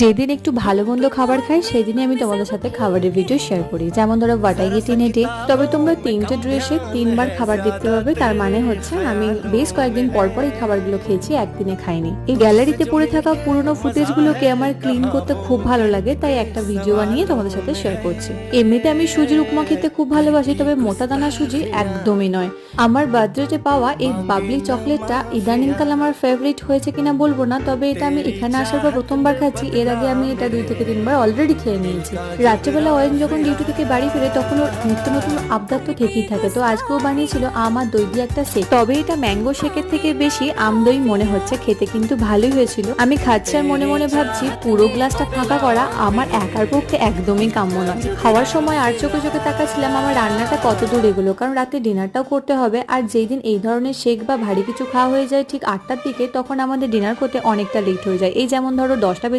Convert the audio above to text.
যেদিন একটু ভালো মন্দ খাবার খাই, সেদিনই আমি তোমাদের সাথে খাবারের ভিডিও শেয়ার করি। যেমন ধরো বাটাই টেনে ডে তবে তোমরা তিনটে ড্রেসে তিনবার খাবার দেখতে পাবে। তার মানে হচ্ছে, আমি বেশ কয়েকদিন পর পর এই খাবারগুলো খেয়েছি, একদিনে খাইনি। এই গ্যালারিতে পড়ে থাকা পুরনো ফুটেজগুলোকে আমার ক্লিন করতে খুব ভালো লাগে, তাই একটা ভিডিও বানিয়ে তোমাদের সাথে শেয়ার করছি। এমনিতে আমি সুজির উপমা খেতে খুব ভালোবাসি, তবে মোটা দানা সুজি একদমই নয়। আমার বার্থডেতে পাওয়া এই বাবলি চকলেটটা ইদানিংকাল আমার ফেভারিট হয়েছে কিনা বলব না, তবে এটা আমি এখানে আসার পর প্রথমবার খাচ্ছি। এর আগে আমি এটা দুই থেকে তিনবার অলরেডি খেয়ে নিয়েছি। রাত্রেবেলা অয়ন যখন ডিউটি থেকে বাড়ি ফিরে, তখন ওর নিত্য নতুন আবদার তো থেকেই থাকে। তো আজকেও বানিয়েছিল আমার দই দিয়ে একটা শেক তবে এটা ম্যাঙ্গো শেকের থেকে বেশি আম দই মনে হচ্ছে। খেতে কিন্তু ভালোই হয়েছিল। আমি খাচ্ছি আর মনে মনে ভাবছি, পুরো গ্লাসটা ফাঁকা করা আমার একার পক্ষে একদমই কাম্য নয়। খাওয়ার সময় আর চোখে চোখে তাকাচ্ছিলাম আমার রান্নাটা কত দূর এগুলো, কারণ রাতে ডিনারটাও করতে হবে। আর যেই দিন এই ধরনের শেক বা ভারী কিছু খাওয়া হয়ে যায় ঠিক আটটার দিকে, তখন আমাদের ডিনার করতে অনেকটা লেট হয়ে যায়। এই যেমন ধরো দশটা বেজে